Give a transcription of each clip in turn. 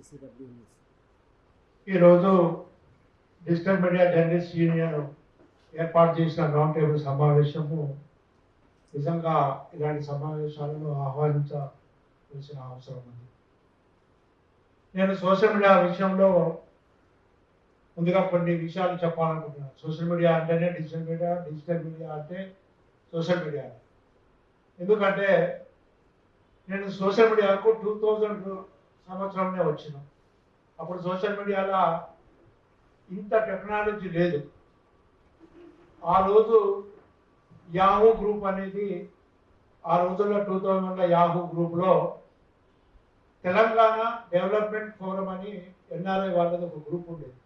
TCW news. ఈరోజు digital media journalist union ఏర్పాటు చేసిన రౌండ్ టేబుల్ సమావేశము నిజంగా ఇలాంటి సమావేశాలను ఆహ్వానించవలసిన అవసరం ఉంది. నేను సోషల్ మీడియా విషయంలో ముందుగా కొన్ని విషయాలు చెప్పాలనుకుంటున్నాను. సోషల్ మీడియా అంటేనే డిజిటల్ మీడియా డిజిటల్ మీడియా అంటే సోషల్ మీడియా. ఎందుకంటే నేను సోషల్ మీడియాకు టూ థౌజండ్ సంవత్సరంలో వచ్చినాం అప్పుడు సోషల్ మీడియాలో ఇంత టెక్నాలజీ లేదు. ఆ రోజు యాహూ గ్రూప్ అనేది ఆ రోజుల్లో టూ థౌజండ్లో యాహూ గ్రూప్లో తెలంగాణ డెవలప్మెంట్ ఫోరం అని ఎన్ఆర్ఐ వాళ్ళది ఒక గ్రూప్ ఉండేది.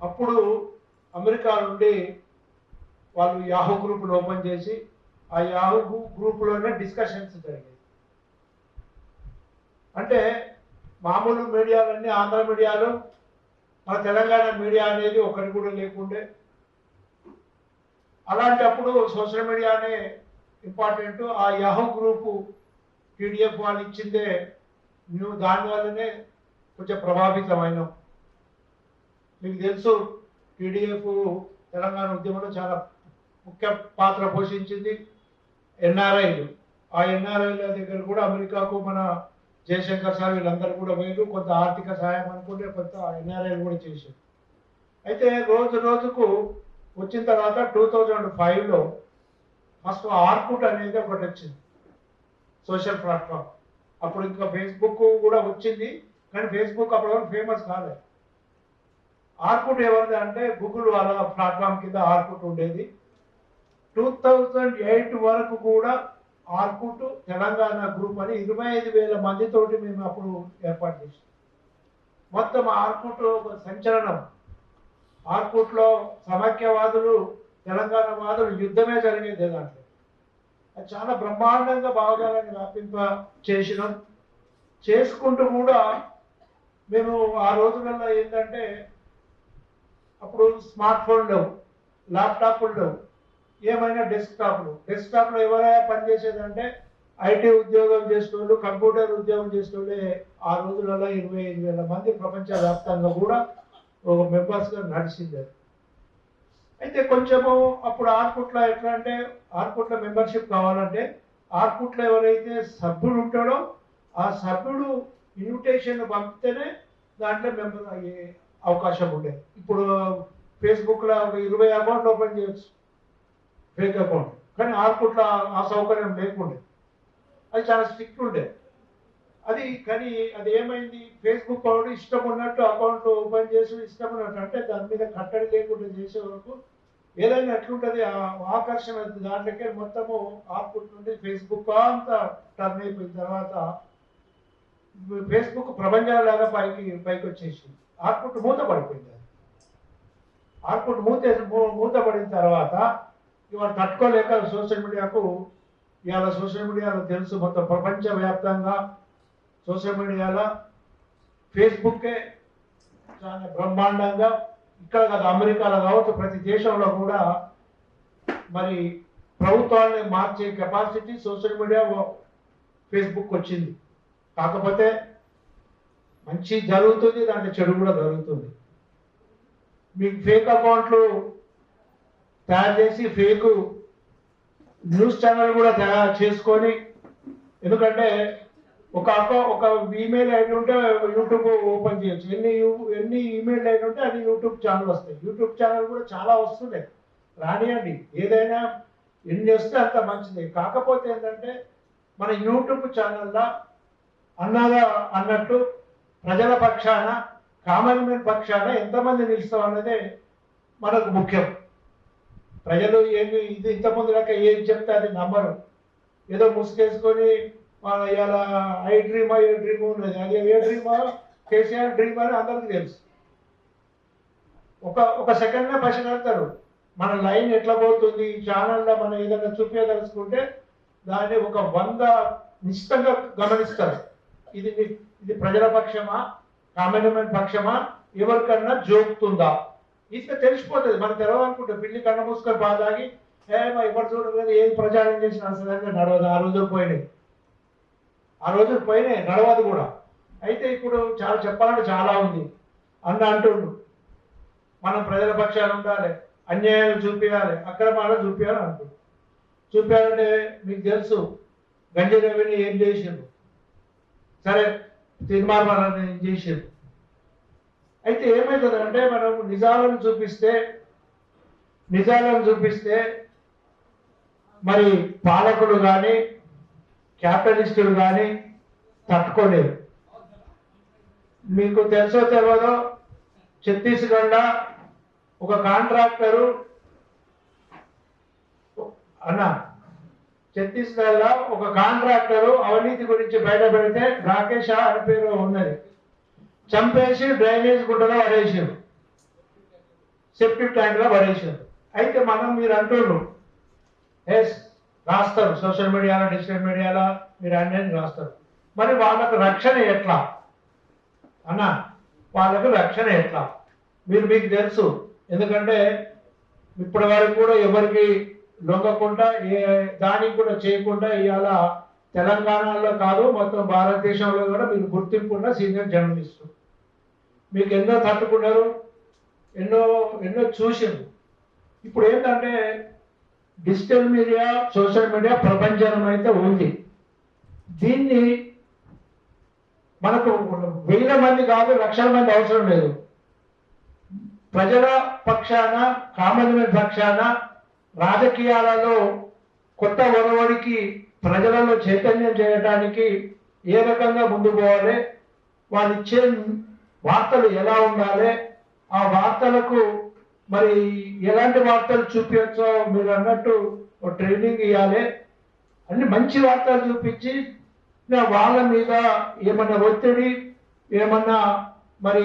అప్పుడు అమెరికా నుండి వాళ్ళు యాహూ గ్రూప్ను ఓపెన్ చేసి ఆ యాహూ గ్రూప్లోనే డిస్కషన్స్ జరిగాయి. అంటే మామూలు మీడియాలన్నీ ఆంధ్ర మీడియాలు మన తెలంగాణ మీడియా అనేది ఒకటి కూడా లేకుండే. అలాంటప్పుడు సోషల్ మీడియానే ఇంపార్టెంట్ ఆ యహో గ్రూపు టీడీఎఫ్ వాళ్ళు ఇచ్చిందే నువ్వు దానివల్లనే కొంచెం ప్రభావితమైనాం. మీకు తెలుసు టీడీఎఫ్ తెలంగాణ ఉద్యమంలో చాలా ముఖ్య పాత్ర పోషించింది ఎన్ఆర్ఐలు. ఆ ఎన్ఆర్ఐల దగ్గర కూడా అమెరికాకు మన జయశంకర్ సార్ వీళ్ళందరూ కూడా పోయారు కొంత ఆర్థిక సహాయం అనుకుంటే కొంత ఎన్ఆర్ఐలు కూడా చేశారు. అయితే రోజు రోజుకు వచ్చిన తర్వాత టూ థౌజండ్ ఫైవ్లో ఫస్ట్ ఆర్కుట్ అనేది ఒకటి వచ్చింది. Social platform. అప్పుడు ఇంకా ఫేస్బుక్ కూడా వచ్చింది. కానీ ఫేస్బుక్ అప్పుడు ఫేమస్ కాలేదు ఆర్కుట్ ఎవరిది అంటే గూగుల్ వాళ్ళ ప్లాట్ఫామ్ కింద ఆర్కుట్ ఉండేది. టూ థౌజండ్ ఎయిట్ వరకు కూడా ఆర్కుట్ తెలంగాణ గ్రూప్ అని ఇరవై ఐదు వేల మందితోటి మేము అప్పుడు ఏర్పాటు చేసాం మొత్తం ఆర్కుట్ ఒక సంచలనం. ఆర్కుట్లో సమాఖ్యవాదులు తెలంగాణ వాదులు యుద్ధమే జరిగేది దాంట్లో. అది చాలా బ్రహ్మాండంగా భావజాలాన్ని వ్యాపింప చేసినాం. చేసుకుంటూ కూడా మేము ఆ రోజులలో ఏంటంటే అప్పుడు స్మార్ట్ ఫోన్ లేవు ల్యాప్టాప్లు లేవు. ఏమైనా డెస్క్టాప్లు. డెస్క్టాప్లో ఎవరైనా పనిచేసేదంటే ఐటీ ఉద్యోగం చేసేవాళ్ళు కంప్యూటర్ ఉద్యోగం చేసేవాళ్ళే ఆ రోజులలో ఇరవై ఐదు వేల మంది ప్రపంచవ్యాప్తంగా కూడా ఒక మెంబర్స్గా నడిచింది. అయితే కొంచెము అప్పుడు ఆర్కుట్లో ఎట్లా అంటే ఆర్కుట్లో మెంబర్షిప్ కావాలంటే ఆర్కుట్లో ఎవరైతే సభ్యుడు ఉంటాడో ఆ సభ్యుడు ఇన్విటేషన్ పంపితేనే దాంట్లో మెంబర్ అయ్యే అవకాశం ఉండేది. ఇప్పుడు ఫేస్బుక్లో ఒక ఇరవై అకౌంట్ ఓపెన్ చేయొచ్చు. Fake account. కానీ ఆర్కుట్లో ఆ సౌకర్యం లేకుండే. అది చాలా స్ట్రిక్ట్ ఉండే. అది కానీ అది ఏమైంది? ఫేస్బుక్ వాడు ఇష్టం ఉన్నట్టు అకౌంట్ ఓపెన్ చేసి ఇష్టం ఉన్నట్టు అంటే దాని మీద కట్టడి లేకుండా చేసే వరకు ఏదైనా ఎట్లుంటుంది? ఆ ఆకర్షణ దాంట్లోకే మొత్తము ఆర్కుట్ నుండి ఫేస్బుక్ అంతా టర్న్ అయిపోయిన తర్వాత ఫేస్బుక్ ప్రపంచాలాగా పైకి పైకి వచ్చేసింది. ఆర్కుట్ మూత పడిపోయింది ఆర్కుట్ మూత మూత పడిన తర్వాత ఇవాళ తట్టుకోలేక సోషల్ మీడియాకు ఇవాళ సోషల్ మీడియాలో తెలుసు మొత్తం ప్రపంచవ్యాప్తంగా సోషల్ మీడియాలో ఫేస్బుక్కే చాలా బ్రహ్మాండంగా ఇక్కడ కాదు అమెరికాలో కావచ్చు ప్రతి దేశంలో కూడా మరి ప్రభుత్వాన్ని మార్చే కెపాసిటీ సోషల్ మీడియా ఫేస్బుక్ వచ్చింది. కాకపోతే మంచి జరుగుతుంది దాంట్లో చెడు కూడా జరుగుతుంది. మీకు ఫేక్ అకౌంట్లు తయారు చేసి ఫేక్ న్యూస్ ఛానల్ కూడా తయారు చేసుకొని ఎందుకంటే ఒక అక్క ఒక ఈమెయిల్ ఐడి ఉంటే యూట్యూబ్ ఓపెన్ చేయొచ్చు. ఎన్ని యూ- ఎన్ని ఈమెయిల్ ఐడి ఉంటే అన్ని యూట్యూబ్ ఛానల్ వస్తాయి. యూట్యూబ్ ఛానల్ కూడా చాలా వస్తున్నాయి. రానియండి. ఏదైనా ఎన్ని వస్తే అంత మంచిది. కాకపోతే ఏంటంటే మన యూట్యూబ్ ఛానల్లో అన్నగా అన్నట్టు ప్రజల పక్షాన కామన్ మ్యాన్ పక్షాన ఎంతమంది నిలుస్తాం అన్నదే మనకు ముఖ్యం. ప్రజలు ఏమి ఇది ఇంతకుముందు దాకా ఏం చెప్తే అది నమ్మరు. ఏదో ముసుగేసుకొని ఇలా ఐ డ్రీమా ఏ డ్రీమ్ ఉన్నది అది ఏ డ్రీమా? కేసీఆర్ డ్రీమ్ అని అందరికీ తెలుసు. ఒక ఒక సెకండ్నే పసిగడతారు మన లైన్ ఎట్లా పోతుంది? ఛానల్లో మనం ఏదైనా చూపించదలుచుకుంటే దాన్ని ఒక వంద నిశ్చితంగా గమనిస్తారు. ఇది ఇది ప్రజల పక్షమా? కామన్మెంట్ పక్షమా? ఎవరికన్నా జోకుతుందా? ఇస్తే తెలిసిపోతుంది. మనం తెలవాలనుకుంటే పిల్లి కన్న మూసుకొని బాధాగి ఏమో ఎవరు చూడలేదు ఏది ప్రచారం చేసినా అసలు నడవదు. ఆ రోజులు పోయినాయి. ఆ రోజులు పోయినాయి నడవదు కూడా. అయితే ఇప్పుడు చాలా చెప్పాలంటే చాలా ఉంది. అన్న అంటుండు మనం ప్రజల పక్షాలు ఉండాలి అన్యాయాలు చూపించాలి అక్రమాలు చూపించాలి అంటుండు. చూపించాలంటే మీకు తెలుసు గంజి రవిని ఏం చేసిండు సరే తీర్మానం చేసిండు అయితే ఏమవుతుందంటే మనం నిజాలను చూపిస్తే నిజాలను చూపిస్తే మరి పాలకులు కానీ క్యాపిటలిస్టులు కానీ తట్టుకోలేరు. మీకు తెలుసో తెలియదో ఛత్తీస్గఢ్లో ఒక కాంట్రాక్టరు అన్న ఛత్తీస్గఢ్లో ఒక కాంట్రాక్టరు అవినీతి గురించి బయటపెడితే రాకేష్ అని పేరు ఉన్నది. చంపేసి డ్రైనేజ్ గుడ్డలో పడేసారు సెప్టిక్ ట్యాంక్లో పడేసారు అయితే మనం మీరు అంటున్నారు ఎస్ రాస్తారు. సోషల్ మీడియాలో డిజిటల్ మీడియాలో మీరు అన్నీ రాస్తారు. మరి వాళ్ళకు రక్షణ ఎట్లా? అన్న వాళ్ళకు రక్షణ ఎట్లా? మీరు మీకు తెలుసు. ఎందుకంటే ఇప్పటి వరకు కూడా ఎవరికి లొంగకుండా ఏ దానికి కూడా చేయకుండా ఇవాళ తెలంగాణలో కాదు మొత్తం భారతదేశంలో కూడా మీరు గుర్తింపు ఉన్న సీనియర్ జర్నలిస్టు మీకు ఎన్నో తట్టుకున్నారు ఎన్నో ఎన్నో చూసిండు ఇప్పుడు ఏంటంటే డిజిటల్ మీడియా సోషల్ మీడియా ప్రపంచం అయితే ఉంది. దీన్ని మనకు వేల మంది కాదు లక్షల మంది అవసరం లేదు. ప్రజల పక్షాన కామన్ పక్షాన రాజకీయాలలో కొత్త ఒరవడికి ప్రజలలో చైతన్యం చేయడానికి ఏ రకంగా ముందు పోవాలి వాళ్ళు ఇచ్చే వార్తలు ఎలా ఉండాలి? ఆ వార్తలకు మరి ఎలాంటి వార్తలు చూపించో మీరు అన్నట్టు ఒక ట్రైనింగ్ ఇవ్వాలి అన్ని మంచి వార్తలు చూపించి నా వాళ్ళ మీద ఏమన్నా ఒత్తిడి ఏమన్నా మరి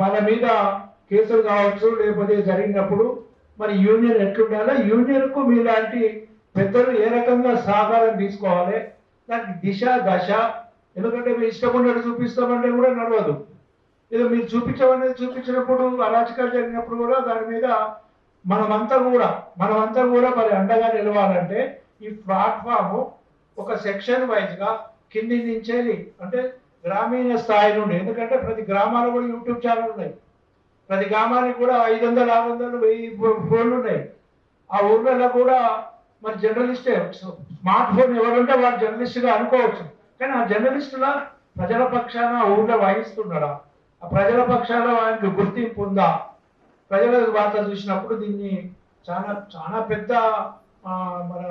వాళ్ళ మీద కేసులు కావచ్చు లేకపోతే జరిగినప్పుడు మరి యూనియన్ ఎట్లుండాలో యూనియన్కు మీలాంటి పెద్దలు ఏ రకంగా సహకారం తీసుకోవాలి? దానికి దిశ దశ. ఎందుకంటే మేము ఇష్టం ఉన్నట్టు చూపిస్తామంటే కూడా నడవదు. ఏదో మీరు చూపించమనేది చూపించినప్పుడు అరాచకాలు జరిగినప్పుడు కూడా దాని మీద మనమంతా కూడా మనమంతా కూడా మరి అండగా నిలవాలంటే ఈ ప్లాట్ఫామ్ ఒక సెక్షన్ వైజ్గా కింది నుంచేది అంటే గ్రామీణ స్థాయి నుండి ఎందుకంటే ప్రతి గ్రామాలు కూడా యూట్యూబ్ ఛానల్ ఉన్నాయి. ప్రతి గ్రామానికి కూడా ఐదు వందలు ఆరు వందలు వెయ్యి ఫోన్లు ఉన్నాయి. ఆ ఊర్లలో కూడా మరి జర్నలిస్టే స్మార్ట్ ఫోన్ ఎవరుంటే వాళ్ళు జర్నలిస్ట్గా అనుకోవచ్చు. కానీ ఆ జర్నలిస్టుల ప్రజల పక్షాన ఆ ఊర్లో వాయిస్తున్నాడా? ఆ ప్రజల పక్షాన ఆయనకు గుర్తింపు ఉందా? ప్రజల వార్త చూసినప్పుడు దీన్ని చాలా చాలా పెద్ద మన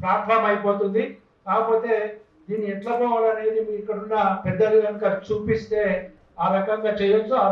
ప్లాట్ఫామ్ అయిపోతుంది. కాకపోతే దీన్ని ఎట్లా పోవాలనేది మీ ఇక్కడున్న పెద్దలు కనుక చూపిస్తే ఆ రకంగా చేయొచ్చు